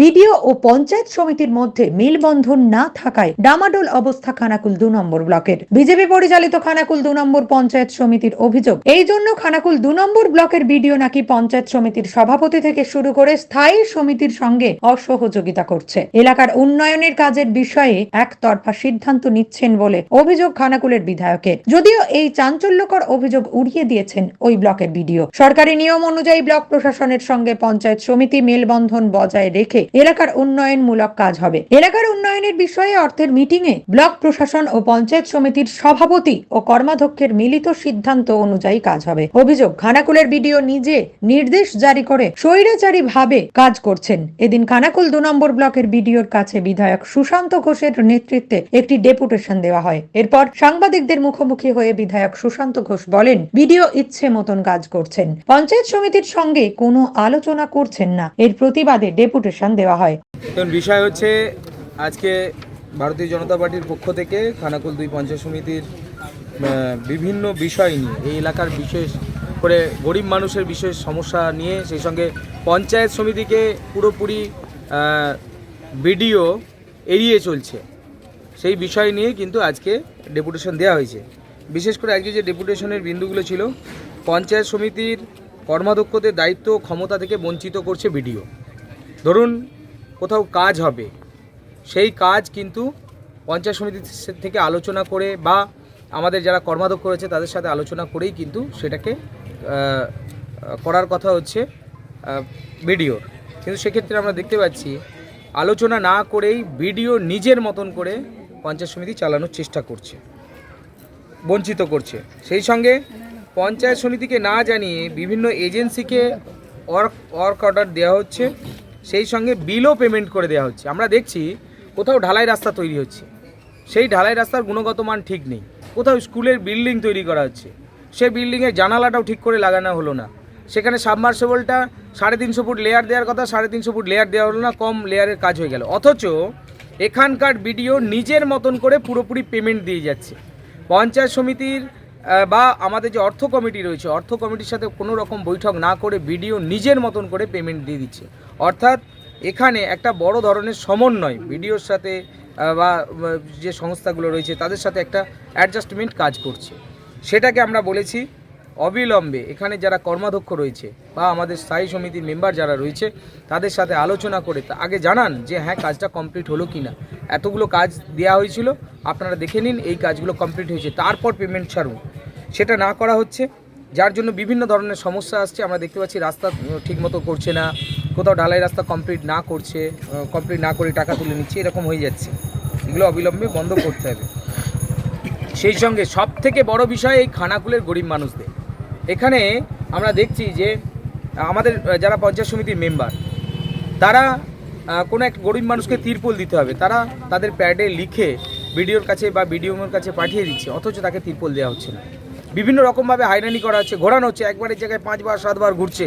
BDO ও পঞ্চায়েত সমিতির মধ্যে মেলবন্ধন না থাকায় ডামাডোল অবস্থা খানাকুল দু নম্বর ব্লকের। বিজেপি পরিচালিত খানাকুল দু নম্বর পঞ্চায়েত সমিতির অভিযোগ, এই জন্য খানাকুল দু নম্বর ব্লকের বিডিও নাকি পঞ্চায়েত সমিতির সভাপতি থেকে শুরু করে স্থায়ী সমিতির সঙ্গে অসহযোগিতা করছে। এলাকার উন্নয়নের কাজের বিষয়ে একতরফা সিদ্ধান্ত নিচ্ছেন বলে অভিযোগ খানাকুলের বিধায়কের। যদিও এই চাঞ্চল্যকর অভিযোগ উড়িয়ে দিয়েছেন ওই ব্লকের বিডিও। সরকারি নিয়ম অনুযায়ী ব্লক প্রশাসনের সঙ্গে পঞ্চায়েত সমিতি মেলবন্ধন বজায় রেখে এলাকার উন্নয়নমূলক কাজ হবে। এলাকার উন্নয়নের বিষয়ে অর্থের মিটিং এ ব্লক প্রশাসন ও পঞ্চায়েত সমিতির সভাপতি ও কর্মাধ্যক্ষের মিলিত সিদ্ধান্ত অনুযায়ী কাজ হবে। অভিযোগ, খানাকুলের বিডিও নিজে নির্দেশ জারি করে স্বৈরাচারী ভাবে কাজ করছেন। এদিন খানাকুল দু নম্বর ব্লকের বিডিওর কাছে বিধায়ক সুশান্ত ঘোষের নেতৃত্বে একটি ডেপুটেশন দেওয়া হয়। এরপর সাংবাদিকদের মুখোমুখি হয়ে বিধায়ক সুশান্ত ঘোষ বলেন, বিডিও ইচ্ছে মতন কাজ করছেন। পঞ্চায়েত সমিতির সঙ্গে কোনো আলোচনা করছেন না। এর প্রতিবাদে ডেপুটেশন দেওয়া হয়। এখন বিষয় হচ্ছে, আজকে ভারতীয় জনতা পার্টির পক্ষ থেকে খানাকুল দুই পঞ্চায়েত সমিতির বিভিন্ন বিষয় নিয়ে, এই এলাকার বিশেষ করে গরিব মানুষের বিশেষ সমস্যা নিয়ে, সেই সঙ্গে পঞ্চায়েত সমিতিকে পুরোপুরি বিডিও এড়িয়ে চলছে। সেই বিষয় নিয়ে কিন্তু আজকে ডেপুটেশন দেওয়া হয়েছে। বিশেষ করে আজকে যে ডেপুটেশনের বিন্দুগুলো ছিল, পঞ্চায়েত সমিতির কর্মাধ্যক্ষদের দায়িত্ব ক্ষমতা থেকে বঞ্চিত করছে বিডিও ধরুন, কোথাও কাজ হবে। সেই কাজ কিন্তু পঞ্চায়েত সমিতি থেকে আলোচনা করে বা আমাদের যারা কর্মাধ্যক্ষ রয়েছে, তাদের সাথে আলোচনা করেই কিন্তু সেটাকে করার কথা হচ্ছে বিডিওর কিন্তু সেক্ষেত্রে আমরা দেখতে পাচ্ছি, আলোচনা না করেই বিডিও নিজের মতন করে পঞ্চায়েত সমিতি চালানোর চেষ্টা করছে, বঞ্চিত করছে। সেই সঙ্গে পঞ্চায়েত সমিতিকে না জানিয়ে বিভিন্ন এজেন্সিকে ওয়ার্ক ওয়ার্ক অর্ডার দেওয়া হচ্ছে। সেই সঙ্গে বিলও পেমেন্ট করে দেওয়া হচ্ছে। আমরা দেখছি কোথাও ঢালাই রাস্তা তৈরি হচ্ছে। সেই ঢালাই রাস্তার গুণগত মান ঠিক নেই। কোথাও স্কুলের বিল্ডিং তৈরি করা হচ্ছে। সেই বিল্ডিংয়ের জানালাটাও ঠিক করে লাগানো হলো না। সেখানে সাবমার্সেবলটা সাড়ে তিনশো ফুট লেয়ার দেওয়ার কথা, সাড়ে তিনশো ফুট লেয়ার দেওয়া হলো না, কম লেয়ারের কাজ হয়ে গেল। অথচ এখানকার বিডিও নিজের মতন করে পুরোপুরি পেমেন্ট দিয়ে যাচ্ছে। পঞ্চায়েত সমিতির বা আমাদের যে অর্থ কমিটি রয়েছে, অর্থ কমিটির সাথে কোনো রকম বৈঠক না করে বিডিও নিজের মতন করে পেমেন্ট দিয়ে দিচ্ছে। অর্থাৎ এখানে একটা বড় ধরনের সমন্বয়, বিডিওর সাথে বা যে সংস্থাগুলো রয়েছে, তাদের সাথে একটা অ্যাডজাস্টমেন্ট কাজ করছে। সেটাকে আমরা বলেছি অবিলম্বে। এখানে যারা কর্মাধ্যক্ষ রয়েছে, বা আমাদের স্থায়ী সমিতির মেম্বার যারা রয়েছে, তাদের সাথে আলোচনা করে আগে জানান যে হ্যাঁ কাজটা কমপ্লিট হলো কি না এতগুলো কাজ দেওয়া হয়েছিল, আপনারা দেখে নিন এই কাজগুলো কমপ্লিট হয়েছে, তারপর পেমেন্ট ছাড়ুন। সেটা না করা হচ্ছে, যার জন্য বিভিন্ন ধরনের সমস্যা আসছে, আমরা দেখতে পাচ্ছি রাস্তা ঠিকমতো করছে না। কোথাও ঢালাই রাস্তা কমপ্লিট না করছে কমপ্লিট না করে টাকা তুলে নিচ্ছে, এরকম হয়ে যাচ্ছে। এগুলো অবিলম্বে বন্ধ করতে হবে। সেই সঙ্গে সব থেকে বড় বিষয় এই খানাকুলের গরিব মানুষদের। এখানে আমরা দেখছি যে, আমাদের যারা পঞ্চায়েত সমিতির মেম্বার তারা কোনো এক গরিব মানুষকে তিরপল দিতে হবে। তারা তাদের প্যাডে লিখে বিডিওর কাছে বা বিডিওর কাছে পাঠিয়ে দিচ্ছে, অথচ তাকে তিরপল দেওয়া হচ্ছে না। বিভিন্ন রকমভাবে হাইরানি করা হচ্ছে, ঘোরানো হচ্ছে, একবারের জায়গায় পাঁচবার, সাতবার ঘুরছে।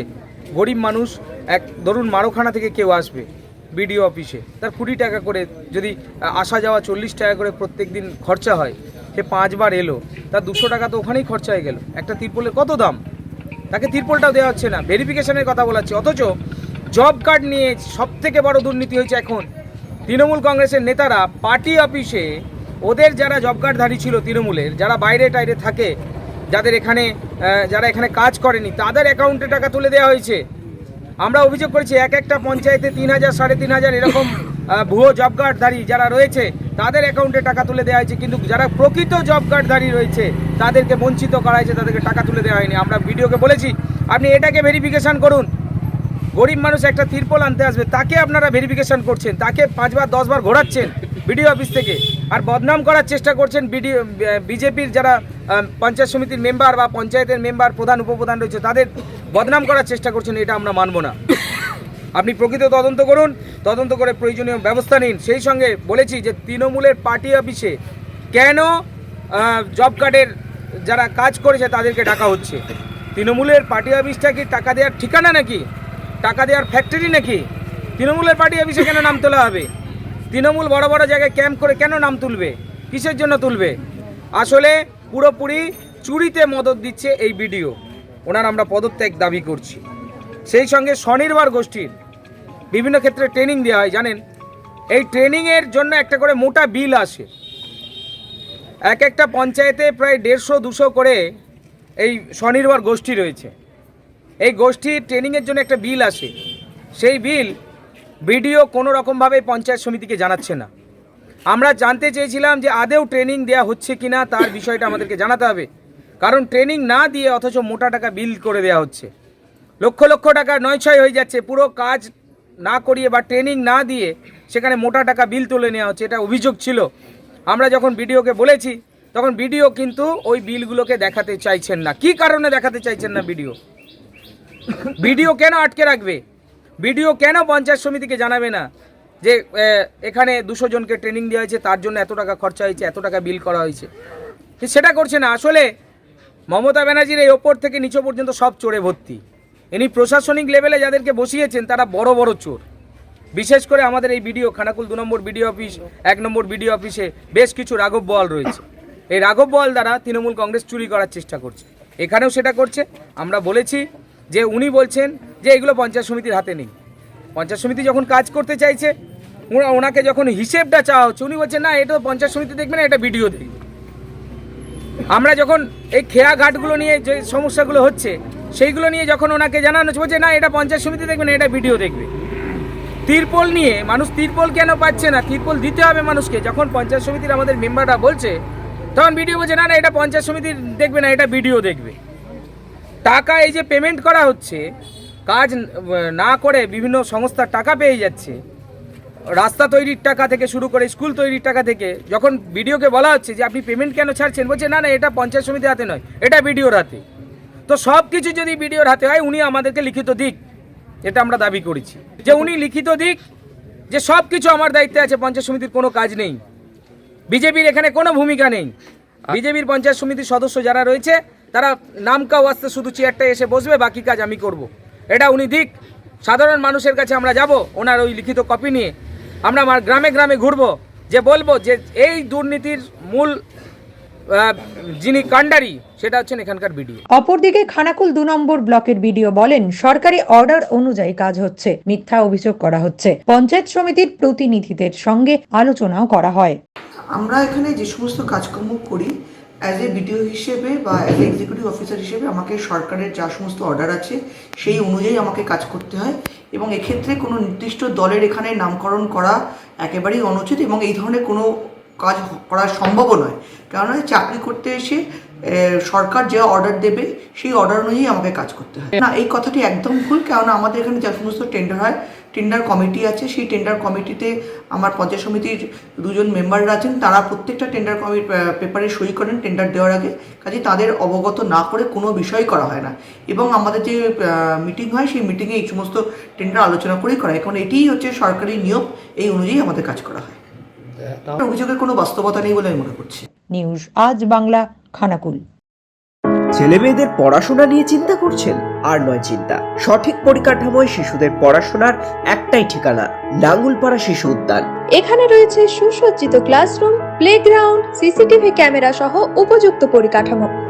গরিব মানুষ এক ধরুন মারোখানা থেকে কেউ আসবে বিডিও অফিসে, তার কুড়ি টাকা করে যদি আসা যাওয়া চল্লিশ টাকা করে প্রত্যেক দিন খরচা হয়, সে পাঁচবার এলো, তার দুশো টাকা তো ওখানেই খরচা হয়ে গেল, একটা তিরপলের কত দাম? তাকে তিরপলটাও দেওয়া হচ্ছে না ভেরিফিকেশনের কথা বলাচ্ছে, অথচ জব কার্ড নিয়ে সব থেকে বড় দুর্নীতি হয়েছে এখন। তৃণমূল কংগ্রেসের নেতারা পার্টি অফিসে ওদের যারা জব কার্ডধারী ছিল তৃণমূলের, যারা বাইরে টাইরে থাকে, যাদের এখানে যারা এখানে কাজ করেনি, তাদের অ্যাকাউন্টে টাকা তুলে দেওয়া হয়েছে। আমরা অভিযোগ করেছি, এক একটা পঞ্চায়েতে তিন হাজার, সাড়ে তিন হাজার এরকম ভুয়ো জব কার্ডধারী যারা রয়েছে, তাদের অ্যাকাউন্টে টাকা তুলে দেওয়া হয়েছে। কিন্তু যারা প্রকৃত জব কার্ডধারী রয়েছে, তাদেরকে বঞ্চিত করা হয়েছে, তাদেরকে টাকা তুলে দেওয়া হয়নি। আমরা ভিডিওকে বলেছি, আপনি এটাকে ভেরিফিকেশান করুন। গরিব মানুষ একটা তিরপল আনতে আসবে, তাকে আপনারা ভেরিফিকেশন করছেন, তাকে পাঁচবার, দশবার ঘোরাচ্ছেন বিডিও অফিস থেকে। আর বদনাম করার চেষ্টা করছেন বিডিও বিজেপির যারা পঞ্চায়েত সমিতির মেম্বার বা পঞ্চায়েতের মেম্বার, প্রধান, উপপ্রধান রয়েছে, তাদের বদনাম করার চেষ্টা করছেন, এটা আমরা মানব না। আপনি প্রকৃত তদন্ত করুন, তদন্ত করে প্রয়োজনীয় ব্যবস্থা নিন। সেই সঙ্গে বলেছি যে, তৃণমূলের পার্টি অফিসে কেন জব কার্ডের যারা কাজ করেছে, তাদেরকে ডাকা হচ্ছে? তৃণমূলের পার্টি অফিসটা কি টাকা দেওয়ার ঠিকানা নাকি? টাকা দেওয়ার ফ্যাক্টরি নাকি? তৃণমূলের পার্টি অফিসে কেন নাম তোলা হবে? তৃণমূল বড় বড় জায়গায় ক্যাম্প করে কেন নাম তুলবে? কিসের জন্য তুলবে? আসলে পুরোপুরি চুরিতে মদত দিচ্ছে এই ভিডিও ওনার আমরা পদত্যাগ দাবি করছি। সেই সঙ্গে স্বনির্ভর গোষ্ঠীর বিভিন্ন ক্ষেত্রে ট্রেনিং দেওয়া হয়, জানেন? এই ট্রেনিংয়ের জন্য একটা করে মোটা বিল আসে। এক একটা পঞ্চায়েতে প্রায় দেড়শো, দুশো করে এই স্বনির্ভর গোষ্ঠী রয়েছে। এই গোষ্ঠীর ট্রেনিংয়ের জন্য একটা বিল আসে। সেই বিল বিডিও কোনো রকমভাবে পঞ্চায়েত সমিতিকে জানাচ্ছে না। আমরা জানতে চেয়েছিলাম যে আদেও ট্রেনিং দেওয়া হচ্ছে কিনা, তার বিষয়টা আমাদেরকে জানাতে হবে। কারণ ট্রেনিং না দিয়ে অথচ মোটা টাকা বিল করে দেওয়া হচ্ছে। লক্ষ লক্ষ টাকা নয় ছয় হয়ে যাচ্ছে, পুরো কাজ না করিয়ে বা ট্রেনিং না দিয়ে সেখানে মোটা টাকা বিল তুলে নেওয়া হচ্ছে, এটা অভিযোগ ছিল। আমরা যখন বিডিওকে বলেছি, তখন বিডিও কিন্তু ওই বিলগুলোকে দেখাতে চাইছেন না। কি কারণে দেখাতে চাইছেন না বিডিও বিডিও কেন আটকে রাখবে? বিডিও কেন পঞ্চায়েত সমিতিকে জানাবে না? যে এখানে দুশো জনকে ট্রেনিং দেওয়া হয়েছে, তার জন্য এত টাকা খরচা হয়েছে, এত টাকা বিল করা হয়েছে। সেটা করছে না। আসলে মমতা ব্যানার্জির এই ওপর থেকে নিচে পর্যন্ত সব চোরে ভর্তি। ইনি প্রশাসনিক লেভেলে যাদেরকে বসিয়েছেন, তারা বড় বড় চোর। বিশেষ করে আমাদের এই বিডিও, খানাকুল দু নম্বর বিডিও অফিস, এক নম্বর বিডিও অফিসে বেশ কিছু রাঘব বল রয়েছে। এই রাঘব বল দ্বারা তৃণমূল কংগ্রেস চুরি করার চেষ্টা করছে। এখানেও সেটা করছে। আমরা বলেছি যে, উনি বলছেন যে, এগুলো পঞ্চায়েত সমিতির হাতে নেই। পঞ্চায়েত সমিতি যখন কাজ করতে চাইছে ওনা- ওনাকে যখন হিসেবটা চাওয়া হচ্ছে, উনি বলছেন না, এটা পঞ্চায়েত সমিতি দেখবে না, এটা ভিডিও দেখবে। আমরা যখন এই খেয়া ঘাটগুলো নিয়ে যে সমস্যাগুলো হচ্ছে, সেইগুলো নিয়ে যখন ওনাকে জানানো হচ্ছে, বলছে, না, এটা পঞ্চায়েত সমিতি দেখবে না, এটা ভিডিও দেখবে। তিরপল নিয়ে, মানুষ তিরপল কেন পাচ্ছে না? তিরপল দিতে হবে মানুষকে। যখন পঞ্চায়েত সমিতির আমাদের মেম্বাররা বলছে, তখন ভিডিও বলছে, না না, এটা পঞ্চায়েত সমিতি দেখবে না, এটা ভিডিও দেখবে। টাকা এই যে পেমেন্ট করা হচ্ছে কাজ না করে বিভিন্ন সংস্থার টাকা পেয়ে যাচ্ছে। রাস্তা তৈরির টাকা থেকে শুরু করে স্কুল তৈরির টাকা থেকে যখন বিডিওকে বলা হচ্ছে যে আপনি পেমেন্ট কেন ছাড়ছেন বলছে না না এটা পঞ্চায়েত সমিতির হাতে নয় এটা বিডিওর হাতে। তো সব কিছু যদি বিডিওর হাতে হয় উনি আমাদেরকে লিখিত দিক এটা আমরা দাবি করেছি। যে উনি লিখিত দিক যে সব কিছু আমার দায়িত্বে আছে পঞ্চায়েত সমিতির কোনো কাজ নেই। বিজেপির এখানে কোনো ভূমিকা নেই। বিজেপির পঞ্চায়েত সমিতির সদস্য যারা রয়েছে তারা নামকা ওয়াস্তে শুধু চেয়ারটায় এসে বসবে বাকি কাজ আমি করব। এটা উনি দিক সাধারণ মানুষের কাছে আমরা যাব ওনার ওই লিখিত কপি নিয়ে। আমরা আমার গ্রামে গ্রামে ঘুরবো যে বলব যে এই দুর্নীতির মূল আহ, যিনি কাণ্ডারি সেটা হচ্ছেন এখানকার বিডিও। অপরদিকে খানাকুল দু নম্বর ব্লকের বিডিও বলেন সরকারি অর্ডার অনুযায়ী কাজ হচ্ছে মিথ্যা অভিযোগ করা হচ্ছে। পঞ্চায়েত সমিতির প্রতিনিধিদের সঙ্গে আলোচনাও করা হয়। আমরা এখানে যে সমস্ত কাজকর্ম করি অ্যাজ এ বিডিও হিসেবে বা অ্যাজ এ এক্সিকিউটিভ অফিসার হিসেবে আমাকে সরকারের যা সমস্ত অর্ডার আছে, সেই অনুযায়ী আমাকে কাজ করতে হয় এবং এক্ষেত্রে কোনো নির্দিষ্ট দলের এখানে নামকরণ করা একেবারেই অনুচিত এবং এই ধরনের কোনো কাজ করা সম্ভবও নয়। কেননা চাকরি করতে এসে সরকার যে অর্ডার দেবে, সেই অর্ডার অনুযায়ী আমাকে কাজ করতে হয়। না, এই কথাটি একদম ভুল, কেননা আমাদের এখানে যা সমস্ত টেন্ডার হয় টেন্ডার কমিটি আছে, সেই টেন্ডার কমিটিতে আমার পঞ্চায়েত সমিতির দুজন মেম্বাররা আছেন, তারা প্রত্যেকটা টেন্ডার কমি পেপারে সই করেন টেন্ডার দেওয়ার আগে। কাজে তাদের অবগত না করে কোনো বিষয় করা হয় না। এবং আমাদের যে মিটিং হয়, সেই মিটিংয়ে এই সমস্ত টেন্ডার আলোচনা করেই করা হয়। কারণ এটিই হচ্ছে সরকারি নিয়ম, এই অনুযায়ী আমাদের কাজ করা হয়। অভিযোগের কোনো বাস্তবতা নেই বলে আমি মনে করছি। নিউজ আজ বাংলা খানাকুল। ছেলে মেয়েদের পড়াশোনা নিয়ে চিন্তা করছেন? আর নয় চিন্তা। সঠিক পরিকাঠামোয় শিশুদের পড়াশোনার একটাই ঠিকানা নাঙ্গুলপাড়া শিশু উদ্যান। এখানে রয়েছে সুসজ্জিত ক্লাসরুম প্লেগ্রাউন্ড সিসিটিভি ক্যামেরা সহ উপযুক্ত পরিকাঠামো।